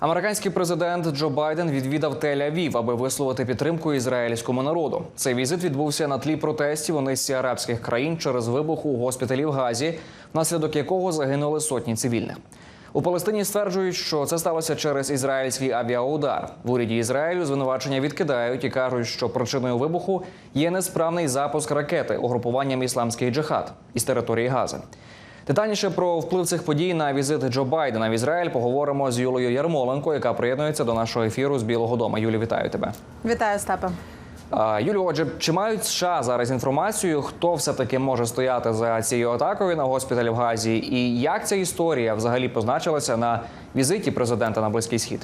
Американський президент Джо Байден відвідав Тель-Авів, аби висловити підтримку ізраїльському народу. Цей візит відбувся на тлі протестів у низці арабських країн через вибух у госпіталі в Газі, внаслідок якого загинули сотні цивільних. У Палестині стверджують, що це сталося через ізраїльський авіаудар. В уряді Ізраїлю звинувачення відкидають і кажуть, що причиною вибуху є несправний запуск ракети угрупуванням ісламський джихад із території Гази. Детальніше про вплив цих подій на візит Джо Байдена в Ізраїль поговоримо з Юлею Ярмоленко, яка приєднується до нашого ефіру з Білого Дому. Юлі, вітаю тебе. Вітаю, Степе. А, Юлю, отже, чи мають США зараз інформацію, хто все таки може стояти за цією атакою на госпіталь в Газі, і як ця історія взагалі позначилася на візиті президента на Близький Схід?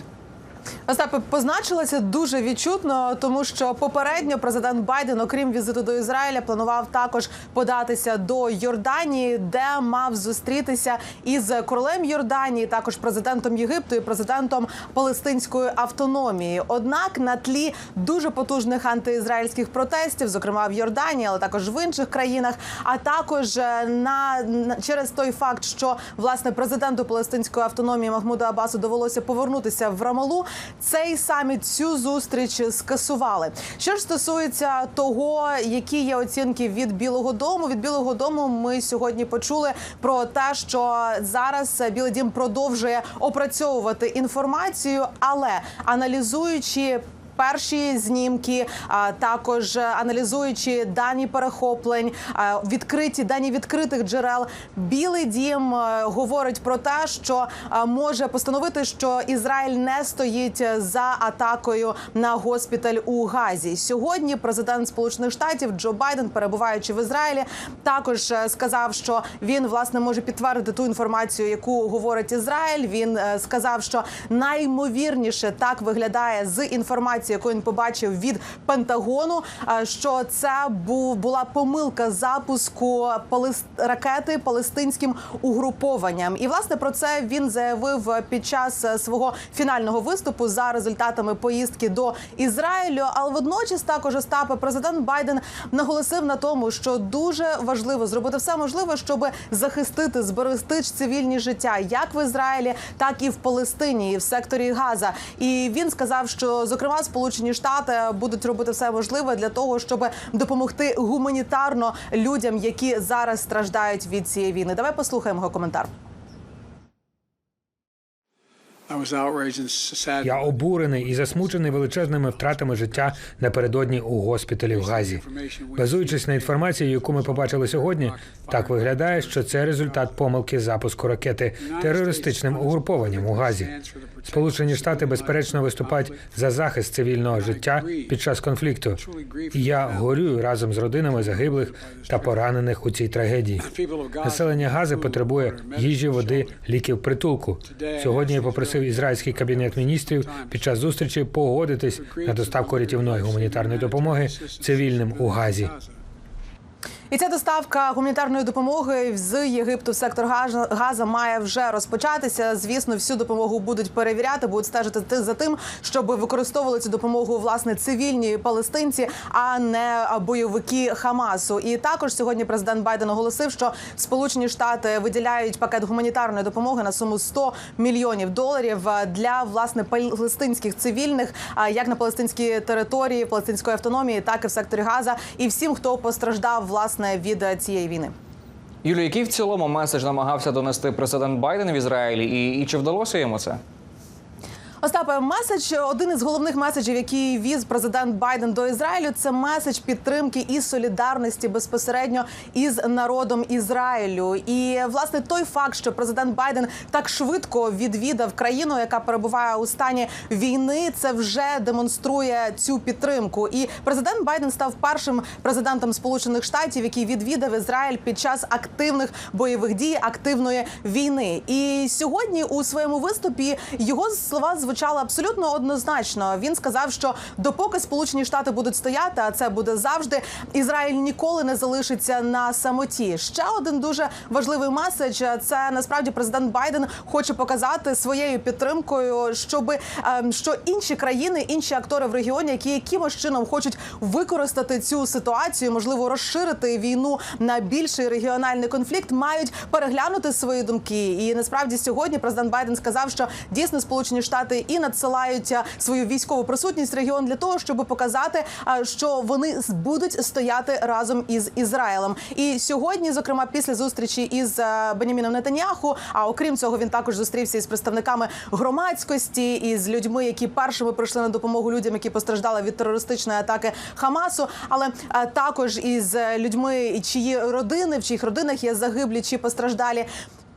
Остапе позначилося дуже відчутно, тому що попередньо президент Байден, окрім візиту до Ізраїля, планував також податися до Йорданії, де мав зустрітися із королем Йорданії, також президентом Єгипту і президентом Палестинської автономії. Однак на тлі дуже потужних антиізраїльських протестів, зокрема в Йорданії, але також в інших країнах, а також е, на, через той факт, що власне президенту Палестинської автономії Махмуду Абасу довелося повернутися в Рамалу. Цей саміт цю зустріч скасували. Що ж стосується того, які є оцінки від Білого Дому, від Білого Дому ми сьогодні почули про те, що зараз Білий Дім продовжує опрацьовувати інформацію, але аналізуючи. Перші знімки, а також аналізуючи дані перехоплень, відкриті дані відкритих джерел, Білий Дім е, говорить про те, що е, може постановити, що Ізраїль не стоїть за атакою на госпіталь у Газі. Сьогодні президент Сполучених Штатів Джо Байден, перебуваючи в Ізраїлі, також е, сказав, що він власне може підтвердити ту інформацію, яку говорить Ізраїль. Він е, сказав, що наймовірніше так виглядає з інформації, яку він побачив від Пентагону. е, Що це був була помилка запуску ракети палестинським угрупованням. І власне про це він заявив під час е, свого фінального виступу за результатами поїздки до Ізраїлю. Але водночас також Остапе президент Байден наголосив на тому, що дуже важливо зробити все можливе, щоб захистити зберегти цивільні життя як в Ізраїлі, так і в Палестині, і в секторі Газа. І він сказав, що зокрема Сполучені Штати будуть робити все можливе для того, щоб допомогти гуманітарно людям, які зараз страждають від цієї війни. Давай послухаємо його коментар. I was outraged and saddened. Я обурений і засмучений величезними втратами життя напередодні у госпіталі в Газі. Базуючись на інформації, яку ми побачили сьогодні, так виглядає, що це результат помилки запуску ракети терористичним угрупованням у Газі. Сполучені Штати безперечно виступають за захист цивільного життя під час конфлікту. І я горюю разом з родинами загиблих та поранених у цій трагедії. Населення Гази потребує їжі, води, ліків, притулку. Сьогодні я попросив ізраїльський кабінет міністрів під час зустрічі погодитись на доставку рятівної гуманітарної допомоги цивільним у Газі. І ця доставка гуманітарної допомоги з Єгипту в сектор Газа- має вже розпочатися. Звісно, всю допомогу будуть перевіряти, будуть стежити за тим, щоб використовували цю допомогу власне цивільні палестинці, а не бойовики Хамасу. І також сьогодні президент Байден оголосив, що Сполучені Штати виділяють пакет гуманітарної допомоги на суму 100 мільйонів доларів для власне палестинських цивільних, а, як на палестинській території палестинської автономії, так і в секторі Газа, і всім, хто постраждав власне від е, цієї війни. Юлю, який в цілому меседж намагався донести президент Байден в Ізраїлі, і, і чи вдалося йому це? Остапе, меседж один із головних меседжів, який віз президент Байден до Ізраїлю, це меседж підтримки і солідарності безпосередньо із народом Ізраїлю. І власне той факт, що президент Байден так швидко відвідав країну, яка перебуває у стані війни, це вже демонструє цю підтримку. І президент Байден став першим президентом Сполучених Штатів, який відвідав Ізраїль під час активних бойових дій, активної війни. І сьогодні у своєму виступі його слова звучали абсолютно однозначно. Він сказав, що допоки Сполучені Штати будуть стояти, а це буде завжди, Ізраїль ніколи не залишиться на самоті. Ще один дуже важливий меседж. Це насправді президент Байден хоче показати своєю підтримкою, щоб ем, що інші країни, інші актори в регіоні, які якимось чином хочуть використати цю ситуацію, можливо, розширити війну на більший регіональний конфлікт, мають переглянути свої думки. І насправді сьогодні президент Байден сказав, що дійсно Сполучені Штати Штати і надсилають е, свою військову присутність в регіон для того, щоб показати, е, що вони будуть стояти разом із Ізраїлем. І сьогодні, зокрема, після зустрічі із е, Беняміном Нетаньяху, а окрім цього, він також зустрівся із представниками громадськості із людьми, які першими прийшли на допомогу людям, які постраждали від терористичної атаки Хамасу, але також із людьми, чиї родини, в чиїх родинах є загиблі чи постраждалі.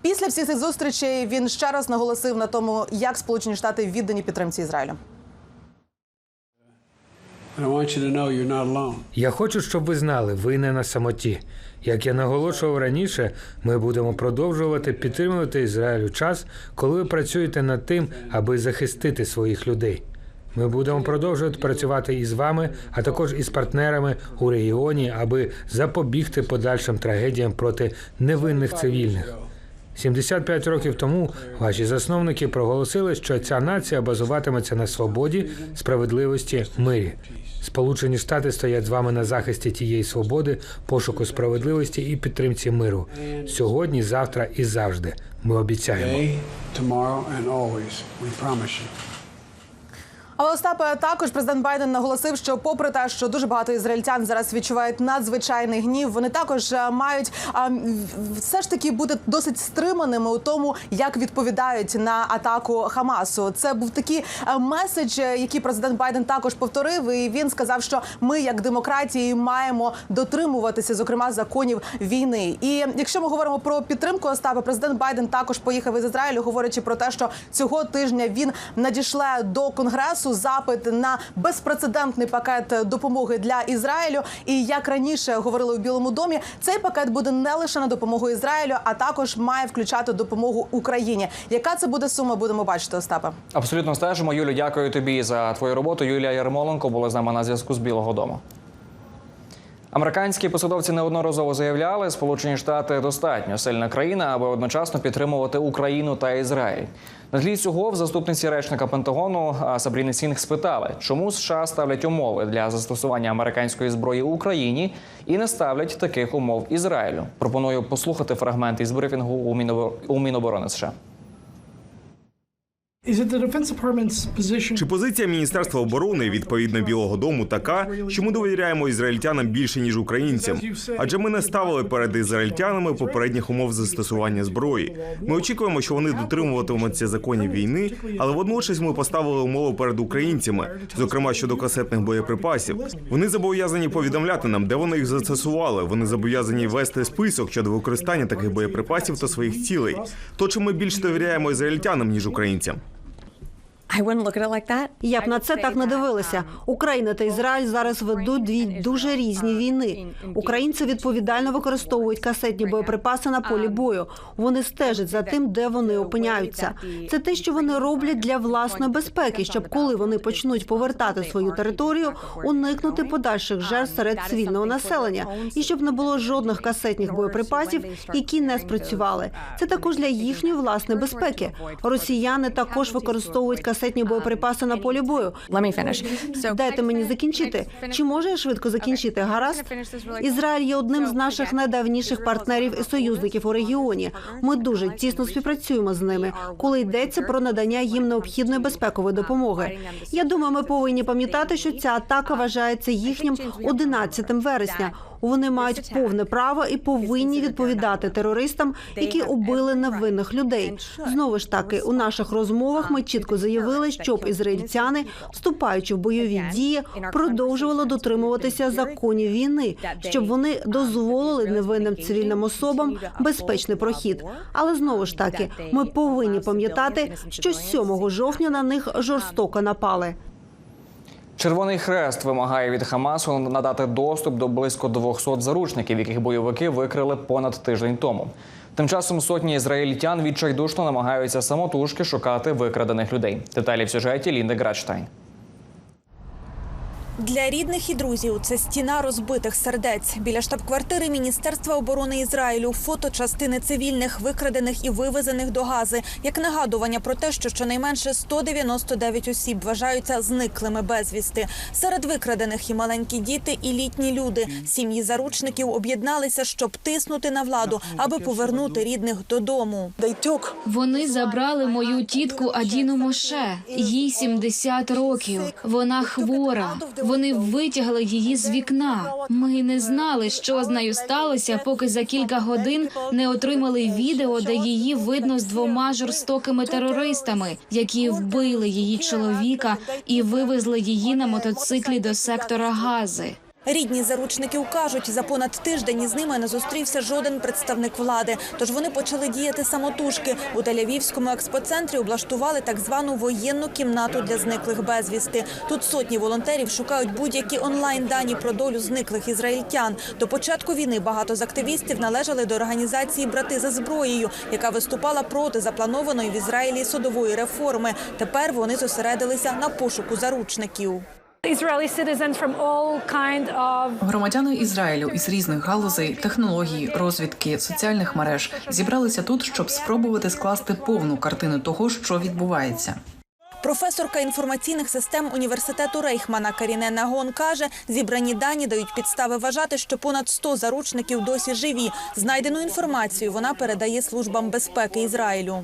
Після всіх цих зустрічей він ще раз наголосив на тому, як Сполучені Штати віддані підтримці Ізраїлю. Я хочу, щоб ви знали, ви не на самоті. Як я наголошував раніше, ми будемо продовжувати підтримувати Ізраїль у час, коли ви працюєте над тим, аби захистити своїх людей. Ми будемо продовжувати працювати із вами, а також із партнерами у регіоні, аби запобігти подальшим трагедіям проти невинних цивільних. 75 років тому ваші засновники проголосили, що ця нація базуватиметься на свободі, справедливості, мирі. Сполучені Штати стоять з вами на захисті тієї свободи, пошуку справедливості і підтримці миру. Сьогодні, завтра і завжди. Ми обіцяємо. Але Остапе також президент Байден наголосив, що попри те, що дуже багато ізраїльтян зараз відчувають надзвичайний гнів, вони також е, мають а, все ж таки бути досить стриманими у тому, як відповідають на атаку Хамасу. Це був такий е, меседж, е, який президент Байден також повторив. І він сказав, що ми, як демократії, маємо дотримуватися, зокрема, законів війни. І якщо ми говоримо про підтримку Остапа, президент Байден також поїхав із Ізраїлю, говорячи про те, що цього тижня він надішле до конгресу запит на безпрецедентний пакет допомоги для Ізраїлю. І як раніше говорили у Білому домі, цей пакет буде не лише на допомогу Ізраїлю, а також має включати допомогу Україні. Яка це буде сума? Будемо бачити, Остапе. Абсолютно стежимо. Юлю, дякую тобі за твою роботу. Юлія Ярмоленко була з нами на зв'язку з Білого Дому. Американські посадовці неодноразово заявляли, Сполучені Штати достатньо сильна країна, аби одночасно підтримувати Україну та Ізраїль. На тлі цього в заступниці речника Пентагону Сабріни Сінг спитали, чому США ставлять умови для застосування американської зброї Україні і не ставлять таких умов Ізраїлю. Пропоную послухати фрагмент із брифінгу у Міноборони США. Чи позиція Міністерства оборони відповідно Білого Дому така, що ми довіряємо ізраїльтянам більше ніж українцям? Адже ми не ставили перед ізраїльтянами попередніх умов застосування зброї. Ми очікуємо, що вони дотримуватимуться законів війни, але водночас ми поставили умови перед українцями, зокрема щодо касетних боєприпасів. Вони зобов'язані повідомляти нам, де вони їх застосували. Вони зобов'язані вести список щодо використання таких боєприпасів та своїх цілей. То чи ми більше довіряємо ізраїльтянам ніж українцям? I wouldn't look at it like that. Я б на це так не дивилася. Україна та Ізраїль зараз ведуть дві дуже різні війни. Українці відповідально використовують касетні боєприпаси на полі бою. Вони стежать за тим, де вони опиняються. Це те, що вони роблять для власної безпеки, щоб коли вони почнуть повертати свою територію, уникнути подальших жертв серед цивільного населення, і щоб не було жодних касетних боєприпасів, які не спрацювали. Це також для їхньої власної безпеки. Росіяни також використовують касетні боєприпаси на полі бою. Let me finish. Дайте мені закінчити. Чи можу я швидко закінчити? Гаразд? Ізраїль є одним з наших найдавніших партнерів і союзників у регіоні. Ми дуже тісно співпрацюємо з ними, коли йдеться про надання їм необхідної безпекової допомоги. Я думаю, ми повинні пам'ятати, що ця атака вважається їхнім 11 вересня. Вони мають повне право і повинні відповідати терористам, які убили невинних людей. Знову ж таки, у наших розмовах ми чітко заявили, щоб ізраїльтяни, вступаючи в бойові дії, продовжували дотримуватися законів війни, щоб вони дозволили невинним цивільним особам безпечний прохід. Але знову ж таки, ми повинні пам'ятати, що 7 жовтня на них жорстоко напали. Червоний хрест вимагає від Хамасу надати доступ до близько 200 заручників, яких бойовики викрили понад тиждень тому. Тим часом сотні ізраїльтян відчайдушно намагаються самотужки шукати викрадених людей. Деталі в сюжеті Лінди Градштайн. Для рідних і друзів це стіна розбитих сердець. Біля штаб-квартири Міністерства оборони Ізраїлю фото частини цивільних, викрадених і вивезених до Гази, як нагадування про те, що щонайменше 199 осіб вважаються зниклими безвісти. Серед викрадених і маленькі діти, і літні люди. Сім'ї заручників об'єдналися, щоб тиснути на владу, аби повернути рідних додому. Вони забрали мою тітку Адіну Моше. Їй 70 років. Вона хвора. Вони витягли її з вікна. Ми не знали, що з нею сталося, поки за кілька годин не отримали відео, де її видно з двома жорстокими терористами, які вбили її чоловіка і вивезли її на мотоциклі до сектора Гази. Рідні заручників кажуть, за понад тиждень із ними не зустрівся жоден представник влади. Тож вони почали діяти самотужки. У Тель-Авівському експоцентрі облаштували так звану воєнну кімнату для зниклих безвісти. Тут сотні волонтерів шукають будь-які онлайн дані про долю зниклих ізраїльтян. До початку війни багато з активістів належали до організації Брати за зброєю, яка виступала проти запланованої в Ізраїлі судової реформи. Тепер вони зосередилися на пошуку заручників. Громадяни Ізраїлю із різних галузей, технологій, розвідки, соціальних мереж зібралися тут, щоб спробувати скласти повну картину того, що відбувається. Професорка інформаційних систем університету Рейхмана Каріне Нагон каже, зібрані дані дають підстави вважати, що понад 100 заручників досі живі. Знайдену інформацію вона передає службам безпеки Ізраїлю.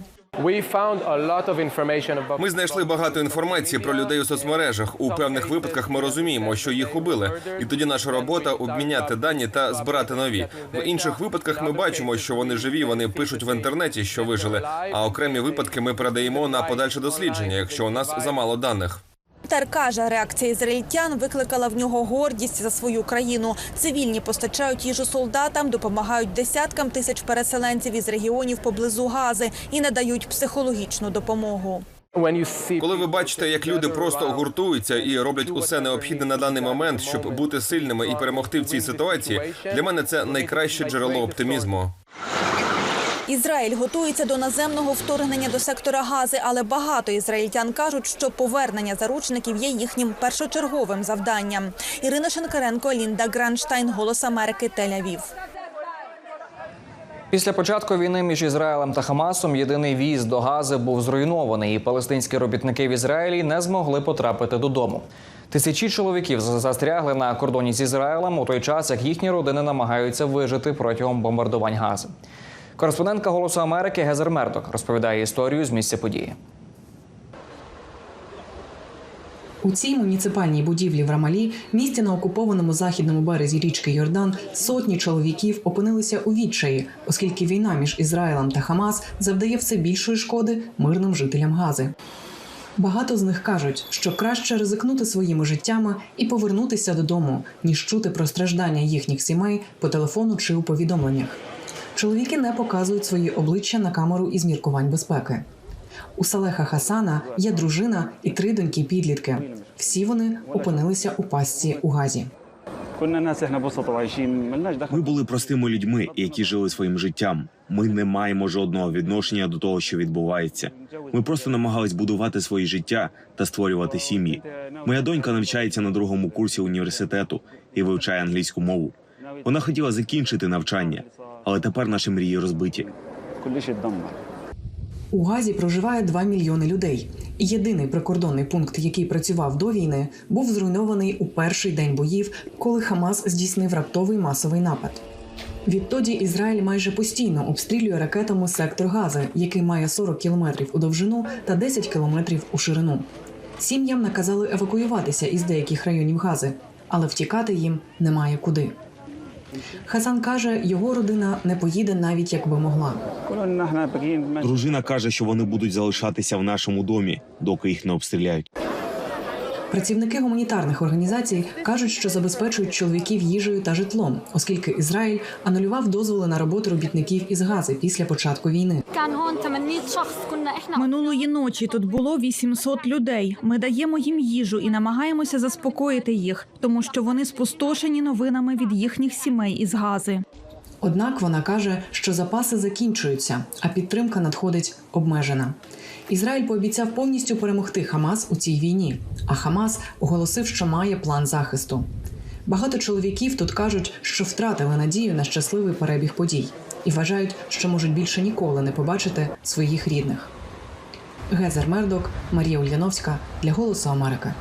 Ми знайшли багато інформації про людей у соцмережах. У певних випадках ми розуміємо, що їх убили, і тоді наша робота обміняти дані та збирати нові. В інших випадках ми бачимо, що вони живі. Вони пишуть в інтернеті, що вижили. А окремі випадки ми передаємо на подальше дослідження, якщо у нас замало даних. Тер каже, реакція ізраїльтян викликала в нього гордість за свою країну. Цивільні постачають їжу солдатам, допомагають десяткам тисяч переселенців із регіонів поблизу Гази і надають психологічну допомогу. Коли ви бачите, як люди просто гуртуються і роблять усе необхідне на даний момент, щоб бути сильними і перемогти в цій ситуації, для мене це найкраще джерело оптимізму. Ізраїль готується до наземного вторгнення до сектора Гази, але багато ізраїльтян кажуть, що повернення заручників є їхнім першочерговим завданням. Ірина Шенкаренко, Лінда Гранштайн, Голос Америки, Тель-Авів. Після початку війни між Ізраїлем та Хамасом єдиний в'їзд до Гази був зруйнований, і палестинські робітники в Ізраїлі не змогли потрапити додому. Тисячі чоловіків застрягли на кордоні з Ізраїлем у той час, як їхні родини намагаються вижити протягом бомбардувань Гази. Кореспондентка Голосу Америки Гезер Мердок розповідає історію з місця події. У цій муніципальній будівлі в Рамалі, місті на окупованому західному березі річки Йордан, сотні чоловіків опинилися у відчаї, оскільки війна між Ізраїлем та Хамас завдає все більшої шкоди мирним жителям Гази. Багато з них кажуть, що краще ризикнути своїми життями і повернутися додому, ніж чути про страждання їхніх сімей по телефону чи у повідомленнях. Чоловіки не показують свої обличчя на камеру із міркувань безпеки. У Салеха Хасана є дружина і три доньки підлітки. Всі вони опинилися у пастці у газі. Ми були простими людьми, які жили своїм життям. Ми не маємо жодного відношення до того, що відбувається. Ми просто намагались будувати своє життя та створювати сім'ї. Моя донька навчається на другому курсі університету і вивчає англійську мову. Вона хотіла закінчити навчання, але тепер наші мрії розбиті. У Газі проживає 2 мільйони людей. Єдиний прикордонний пункт, який працював до війни, був зруйнований у перший день боїв, коли Хамас здійснив раптовий масовий напад. Відтоді Ізраїль майже постійно обстрілює ракетами сектор Гази, який має 40 кілометрів у довжину та 10 кілометрів у ширину. Сім'ям наказали евакуюватися із деяких районів Гази, але втікати їм немає куди. Хасан каже, його родина не поїде навіть якби могла. Дружина каже, що вони будуть залишатися в нашому домі, доки їх не обстріляють. Працівники гуманітарних організацій кажуть, що забезпечують чоловіків їжею та житлом, оскільки Ізраїль анулював дозволи на роботу робітників із Гази після початку війни. Минулої ночі тут було 800 людей. Ми даємо їм їжу і намагаємося заспокоїти їх, тому що вони спустошені новинами від їхніх сімей із Гази. Однак вона каже, що запаси закінчуються, а підтримка надходить обмежена. Ізраїль пообіцяв повністю перемогти Хамас у цій війні, а Хамас оголосив, що має план захисту. Багато чоловіків тут кажуть, що втратили надію на щасливий перебіг подій і вважають, що можуть більше ніколи не побачити своїх рідних. Гезер Мердок, Марія Ульяновська для Голосу Америки.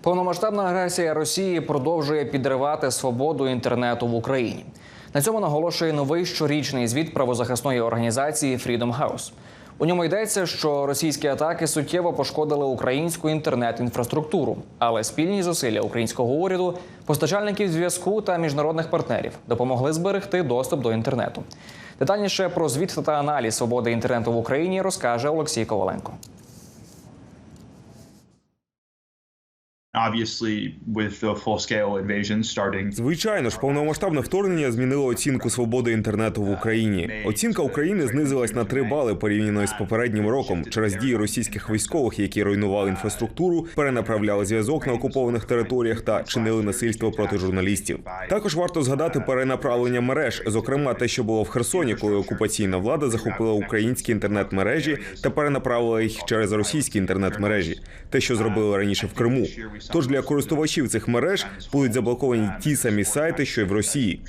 Повномасштабна агресія Росії продовжує підривати свободу інтернету в Україні. На цьому наголошує новий щорічний звіт правозахисної організації Freedom House. У ньому йдеться, що російські атаки суттєво пошкодили українську інтернет-інфраструктуру, але спільні зусилля українського уряду, постачальників зв'язку та міжнародних партнерів допомогли зберегти доступ до інтернету. Детальніше про звіт та аналіз свободи інтернету в Україні розкаже Олексій Коваленко. Звичайно ж, повномасштабне вторгнення змінило оцінку свободи інтернету в Україні. Оцінка України знизилась на 3 бали порівняно з попереднім роком через дії російських військових, які руйнували інфраструктуру, перенаправляли зв'язок на окупованих територіях та чинили насильство проти журналістів. Також варто згадати перенаправлення мереж, зокрема те, що було в Херсоні, коли окупаційна влада захопила українські інтернет-мережі та перенаправила їх через російські інтернет-мережі. Те, що зробили раніше в Криму. Тож для користувачів цих мереж будуть заблоковані ті самі сайти, що й в Росії.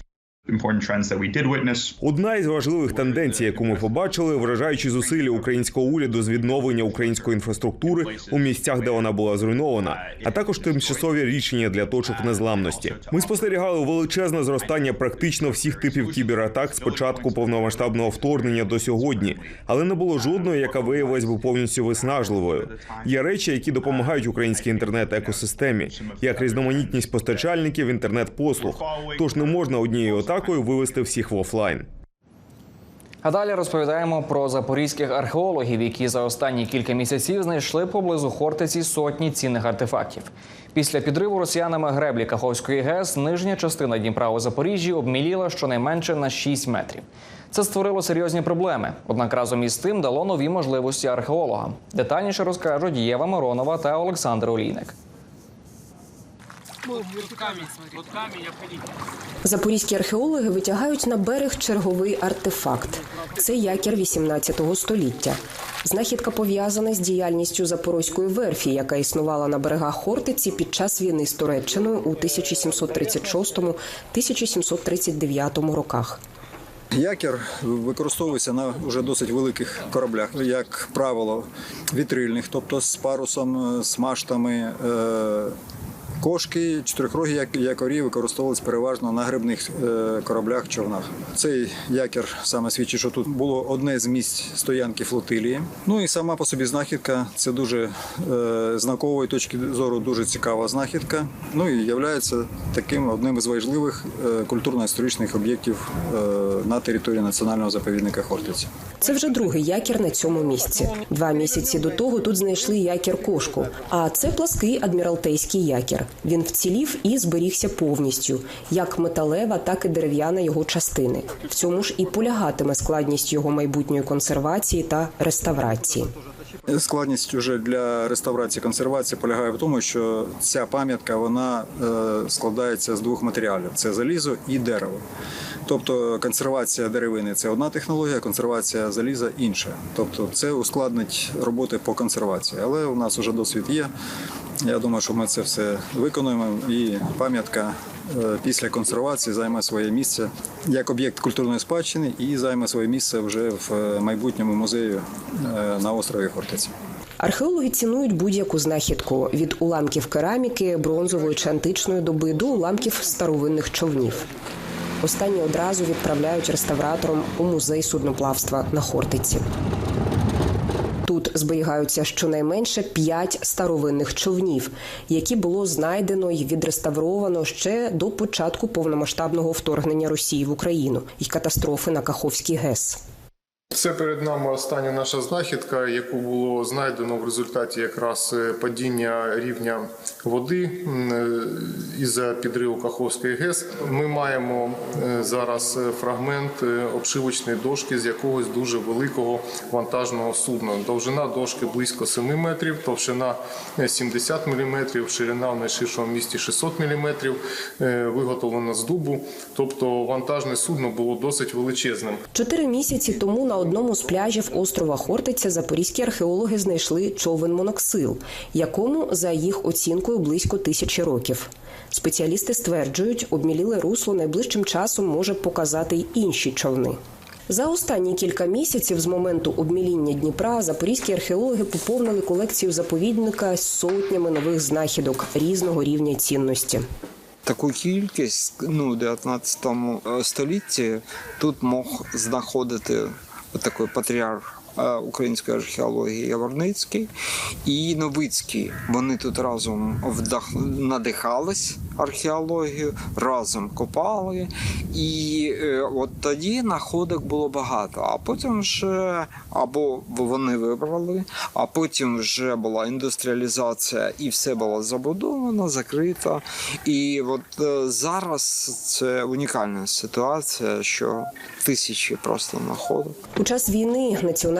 Одна із важливих тенденцій, яку ми побачили, вражаючи зусилля українського уряду з відновлення української інфраструктури у місцях, де вона була зруйнована, а також тимчасові рішення для точок незламності. Ми спостерігали величезне зростання практично всіх типів кібератак з початку повномасштабного вторгнення до сьогодні, але не було жодної, яка виявилась би повністю виснажливою. Є речі, які допомагають українській інтернет-екосистемі, як різноманітність постачальників інтернет-послуг. Тож не можна однією атакою вивести всіх в офлайн. А далі розповідаємо про запорізьких археологів, які за останні кілька місяців знайшли поблизу Хортиці сотні цінних артефактів. Після підриву росіянами греблі Каховської ГЕС нижня частина Дніпра у Запоріжжі обміліла щонайменше на 6 метрів. Це створило серйозні проблеми. Однак разом із тим дало нові можливості археологам. Детальніше розкажуть Єва Миронова та Олександр Олійник. Запорізькі археологи витягають на берег черговий артефакт. Це якір 18 століття. Знахідка пов'язана з діяльністю Запорозької верфі, яка існувала на берегах Хортиці під час війни з Туреччиною у 1736-1739 роках. Якір використовується на вже досить великих кораблях, як правило, вітрильних, тобто з парусом, з маштами. Кошки чотирикрогі як- якорі використовувалися переважно на грибних е, кораблях, човнах. Цей якір саме свідчить, що тут було одне з місць стоянки флотилії. Ну і сама по собі знахідка це дуже е, знакової точки зору, дуже цікава знахідка. Ну і є таким одним із важливих е, культурно-історичних об'єктів на території національного заповідника Хортиця. Це вже другий якір на цьому місці. Два місяці до того тут знайшли якір кошку. А це плаский адміралтейський якір. Він вцілів і зберігся повністю, як металева, так і дерев'яна його частини. В цьому ж і полягатиме складність його майбутньої консервації та реставрації. Складність уже для реставрації консервації полягає в тому, що ця пам'ятка вона е, складається з двох матеріалів: це залізо і дерево. Тобто консервація деревини це одна технологія, консервація заліза інша. Тобто це ускладнить роботи по консервації. Але у нас вже досвід є. Я думаю, що ми це все виконуємо, і пам'ятка е, після консервації займе своє місце як об'єкт культурної спадщини і займе своє місце вже в е, майбутньому музею е, на острові Хортиці. Археологи цінують будь-яку знахідку від уламків кераміки, бронзової чи античної доби до уламків старовинних човнів. Останні одразу відправляють реставраторам у музей судноплавства на Хортиці. Тут зберігаються щонайменше п'ять старовинних човнів, які було знайдено і відреставровано ще до початку повномасштабного вторгнення Росії в Україну і катастрофи на Каховській ГЕС. Це перед нами остання наша знахідка, яку було знайдено в результаті якраз е, падіння рівня води е, із-за підриву Каховської ГЕС. Ми маємо е, зараз фрагмент обшивочної дошки з якогось дуже великого вантажного судна. Довжина дошки близько 7 метрів, товщина е, 70 мм, ширина в найширшому місті 600 мм, виготовлена з дубу. Тобто вантажне судно було досить величезним. Чотири місяці тому на одному з пляжів острова Хортиця запорізькі археологи знайшли човен моноксил, якому за їх оцінкою близько тисячі років. Спеціалісти стверджують, обміліле русло найближчим часом може показати й інші човни. За останні кілька місяців з моменту обміління Дніпра запорізькі археологи поповнили колекцію заповідника сотнями нових знахідок різного рівня цінності. Таку кількість ну, у 19 столітті тут мог знаходити такий такой е, української археології Яворницький і Новицький. Вони тут разом вдах... надихались археологією, разом копали. І е, от тоді находок було багато. А потім вже або вони вибрали, а потім вже була індустріалізація і все було забудовано, закрито. І от е, зараз це унікальна ситуація, що тисячі просто находок. У час війни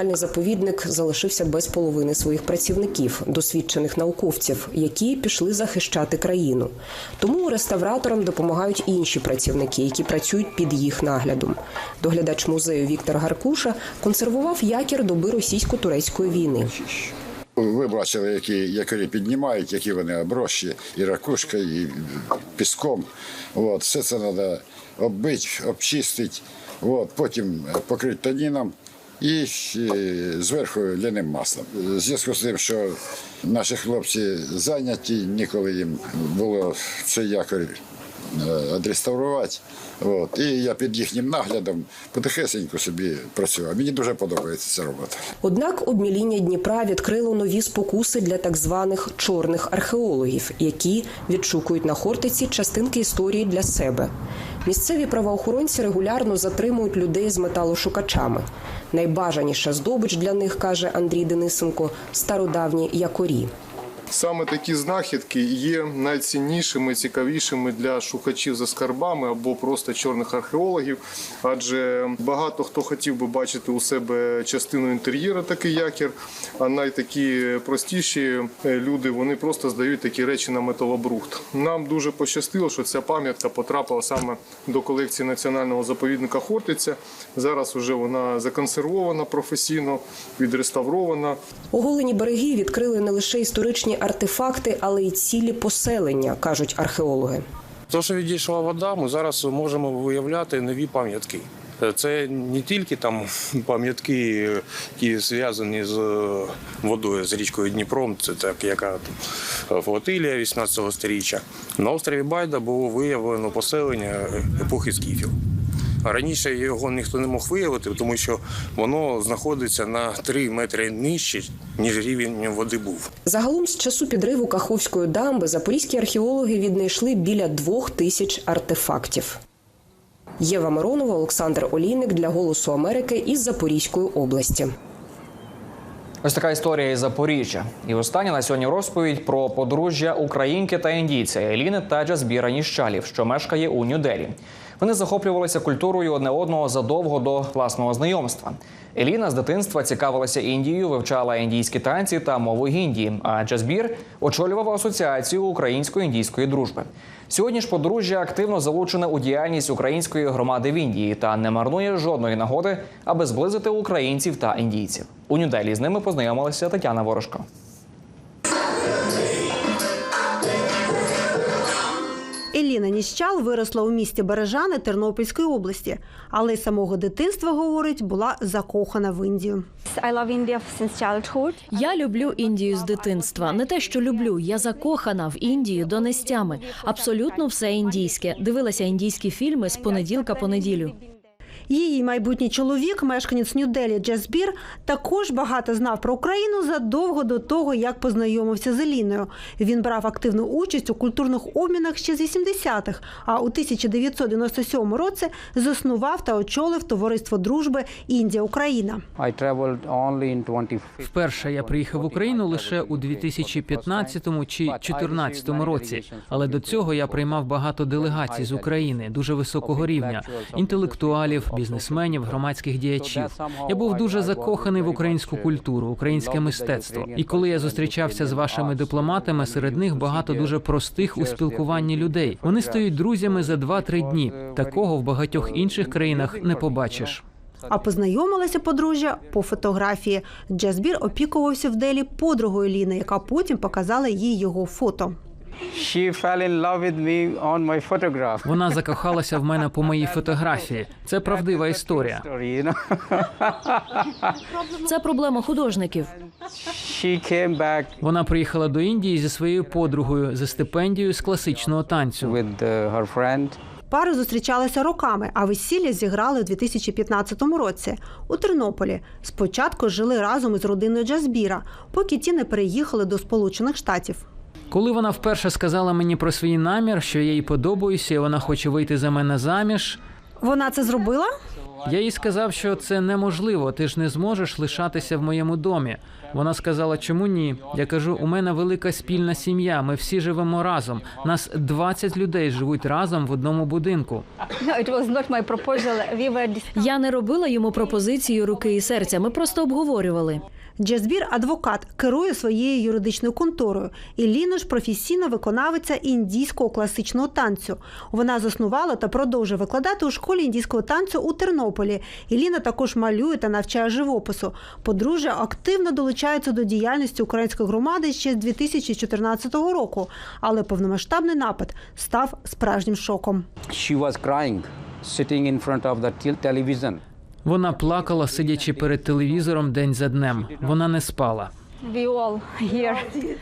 національний заповідник залишився без половини своїх працівників, досвідчених науковців, які пішли захищати країну. Тому реставраторам допомагають інші працівники, які працюють під їх наглядом. Доглядач музею Віктор Гаркуша консервував якір доби російсько-турецької війни. Ви бачили, які якорі піднімають, які вони оброщі, і ракушкою, і піском. От, все це треба оббити, обчистити, от, потім покрити тоніном і зверху ляним маслом. Зв'язку з тим, що наші хлопці зайняті, ніколи їм було цей якорь відреставрувати. От. І я під їхнім наглядом потихесеньку собі працював. Мені дуже подобається ця робота. Однак обміління Дніпра відкрило нові спокуси для так званих чорних археологів, які відшукують на Хортиці частинки історії для себе. Місцеві правоохоронці регулярно затримують людей з металошукачами. Найбажаніша здобич для них, каже Андрій Денисенко, стародавні якорі. Саме такі знахідки є найціннішими, цікавішими для шукачів за скарбами або просто чорних археологів, адже багато хто хотів би бачити у себе частину інтер'єру, такий якір. А найтакі простіші е, люди вони просто здають такі речі на металобрухт. Нам дуже пощастило, що ця пам'ятка потрапила саме до колекції національного заповідника Хортиця. Зараз вже вона законсервована професійно, відреставрована. Оголені береги відкрили не лише історичні артефакти, але й цілі поселення, кажуть археологи. То, що відійшла вода, ми зараз можемо виявляти нові пам'ятки. Це не тільки там пам'ятки, які зв'язані з водою, з річкою Дніпром, це так, яка флотилія 18 століття. На острові Байда було виявлено поселення епохи скіфів. Раніше його ніхто не мог виявити, тому що воно знаходиться на 3 метри нижче, ніж рівень води був. Загалом з часу підриву Каховської дамби запорізькі археологи віднайшли біля двох тисяч артефактів. Єва Миронова, Олександр Олійник для Голосу Америки із Запорізької області. Ось така історія із Запоріжжя. І остання на сьогодні розповідь про подружжя українки та індійця Еліни та Джазбіра Ніщалів, що мешкає у Нью-Делі. Вони захоплювалися культурою одне одного задовго до власного знайомства. Еліна з дитинства цікавилася Індією, вивчала індійські танці та мову гіндії. А Джазбір очолював асоціацію українсько-індійської дружби. Сьогодні ж подружжя активно залучене у діяльність української громади в Індії та не марнує жодної нагоди, аби зблизити українців та індійців. У Нью-Делі з ними познайомилася Тетяна Ворожко. Еліна Ніщал виросла у місті Бережани Тернопільської області, але з самого дитинства, говорить, була закохана в Індію. Я люблю Індію з дитинства. Не те, що люблю. Я закохана в Індію до нестями. Абсолютно все індійське. Дивилася індійські фільми з понеділка по неділю. Її майбутній чоловік, мешканець Нью-Делі Джазбір, також багато знав про Україну задовго до того, як познайомився з Еліною. Він брав активну участь у культурних обмінах ще з 80-х, а у 1997 році заснував та очолив товариство дружби Індія-Україна. Вперше я приїхав в Україну лише у 2015 чи 2014 році, але до цього я приймав багато делегацій з України дуже високого рівня інтелектуалів, бізнесменів, громадських діячів. Я був дуже закоханий в українську культуру, українське мистецтво. І коли я зустрічався з вашими дипломатами, серед них багато дуже простих у спілкуванні людей. Вони стають друзями за 2-3 дні. Такого в багатьох інших країнах не побачиш. А познайомилася подружжя по фотографії. Джазбір опікувався в Делі подругою Ліни, яка потім показала їй його фото. Вона закохалася в мене по моїй фотографії. Це правдива історія. Це проблема художників. Вона приїхала до Індії зі своєю подругою за стипендією з класичного танцю. Пари зустрічалися роками, а весілля зіграли у 2015 році у Тернополі. Спочатку жили разом із родиною Джазбіра, поки ті не переїхали до Сполучених Штатів. Коли вона вперше сказала мені про свій намір, що я їй подобаюся, і вона хоче вийти за мене заміж. Вона це зробила? Я їй сказав, що це неможливо. Ти ж не зможеш лишатися в моєму домі. Вона сказала, чому ні? Я кажу, у мене велика спільна сім'я. Ми всі живемо разом. Нас 20 людей живуть разом в одному будинку. Я не робила йому пропозицію руки і серця. Ми просто обговорювали. Джазбір адвокат керує своєю юридичною конторою. І Ліна ж професійна виконавиця індійського класичного танцю. Вона заснувала та продовжує викладати у школі індійського танцю у Тернополі. І Ліна також малює та навчає живопису. Подружжя активно долучається до діяльності української громади ще з 2014 року. Але повномасштабний напад став справжнім шоком. She was crying, sitting in front of the television. Вона плакала, сидячи перед телевізором день за днем. Вона не спала.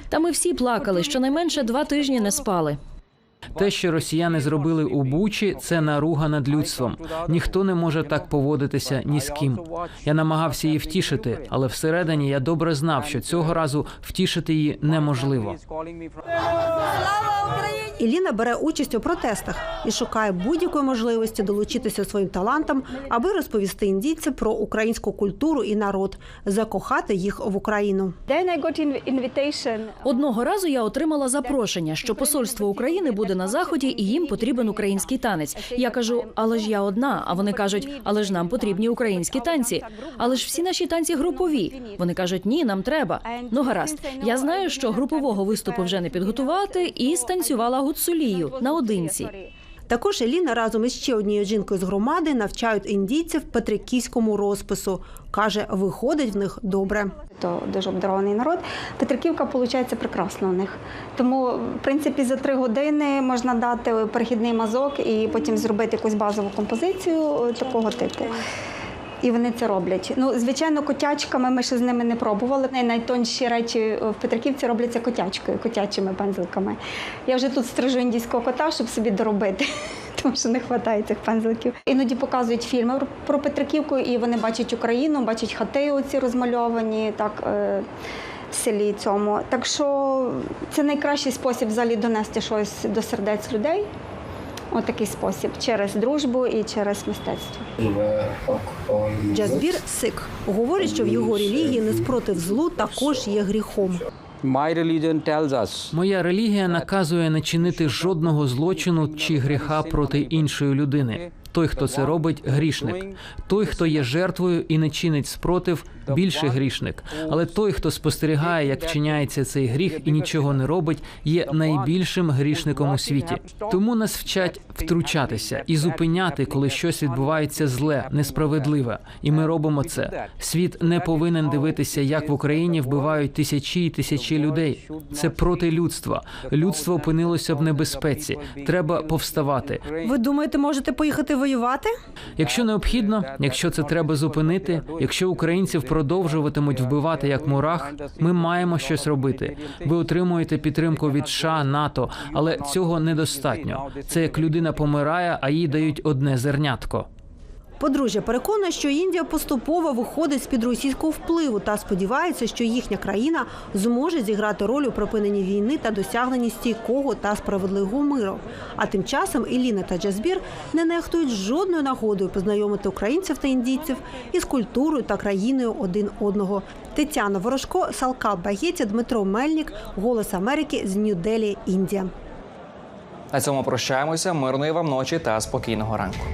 Та ми всі плакали. Щонайменше два тижні не спали. Те, що росіяни зробили у Бучі, це наруга над людством. Ніхто не може так поводитися ні з ким. Я намагався її втішити, але всередині я добре знав, що цього разу втішити її неможливо. Іліна бере участь у протестах і шукає будь-якої можливості долучитися своїм талантам, аби розповісти індійцям про українську культуру і народ, закохати їх в Україну. Одного разу я отримала запрошення, що посольство України буде на заході, і їм потрібен український танець. Я кажу, але ж я одна. А вони кажуть, але ж нам потрібні українські танці. Але ж всі наші танці групові. Вони кажуть, ні, нам треба. Ну гаразд. Я знаю, що групового виступу вже не підготувати, і станцювала гуцулію наодинці. Також Еліна разом із ще однією жінкою з громади навчають індійців петриківському розпису. Каже, виходить в них добре. То дуже обдарований народ. Петриківка виходить прекрасно у них. Тому, в принципі, за три години можна дати перехідний мазок і потім зробити якусь базову композицію такого типу. І вони це роблять. Ну, звичайно, котячками ми ще з ними не пробували. Най- Найтонші речі в Петриківці робляться котячкою, котячими пензликами. Я вже тут стрижу індійського кота, щоб собі доробити, тому що не вистачає цих пензликів. Іноді показують фільми про Петриківку, і вони бачать Україну, бачать хати оці розмальовані так. е, В селі цьому. Так що це найкращий спосіб взагалі донести щось до сердець людей. Отакий спосіб через дружбу і через мистецтво. Джазбір сик говорить, що в його релігії неспротив злу також є гріхом. Моя релігія наказує не чинити жодного злочину чи гріха проти іншої людини. Той, хто це робить, грішник. Той, хто є жертвою і не чинить спротив, більше грішник. Але той, хто спостерігає, як вчиняється цей гріх і нічого не робить, є найбільшим грішником у світі. Тому нас вчать втручатися і зупиняти, коли щось відбувається зле, несправедливе. І ми робимо це. Світ не повинен дивитися, як в Україні вбивають тисячі і тисячі людей. Це проти людства. Людство опинилося в небезпеці. Треба повставати. Ви думаєте, можете поїхати воювати? Якщо необхідно, якщо це треба зупинити, якщо українців продовжуватимуть вбивати як мурах, ми маємо щось робити. Ви отримуєте підтримку від США, НАТО, але цього недостатньо. Це як людина помирає, а їй дають одне зернятко. Подружжя переконує, що Індія поступово виходить з під російського впливу та сподівається, що їхня країна зможе зіграти роль у припиненні війни та досягненні стійкого та справедливого миру. А тим часом Еліна та Джазбір не нехтують жодною нагодою познайомити українців та індійців із культурою та країною один одного. Тетяна Ворожко, Салка Багєті, Дмитро Мельник, Голос Америки з Нью-Делі, Індія. На цьому прощаємося. Мирної вам ночі та спокійного ранку.